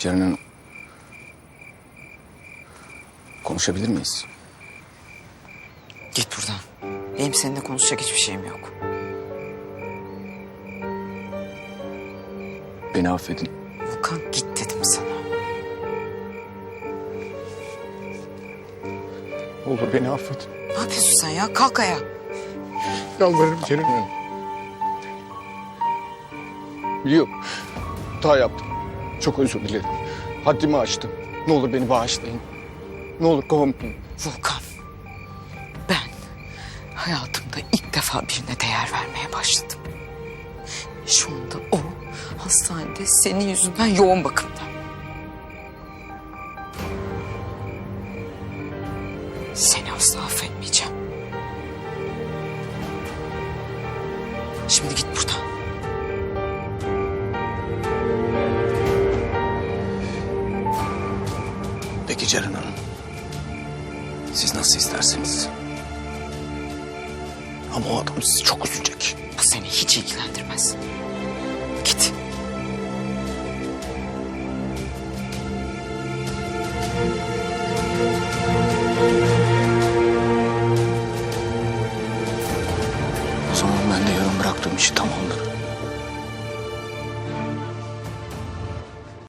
Ceren Hanım. Konuşabilir miyiz? Git buradan. Benim seninle konuşacak hiçbir şeyim yok. Beni affedin. Volkan git dedim sana. Olur beni affedin. Ne yapıyorsun sen ya? Kalk ayağa. Yalvarırım Ceren Hanım. Biliyorum. Hata yaptım. Çok özür dilerim. Haddimi aştım. Ne olur beni bağışlayın. Ne olur kovmayın. Volkan. Ben hayatımda ilk defa birine değer vermeye başladım. Şu anda o hastanede senin yüzünden yoğun bakımda. Seni asla affetmeyeceğim. Şimdi git Peki Ceren Hanım. Siz nasıl isterseniz. Ama o adam sizi çok üzecek. Bu seni hiç ilgilendirmez. Git. O zaman ben de yarım bıraktığım işi tamamlarım.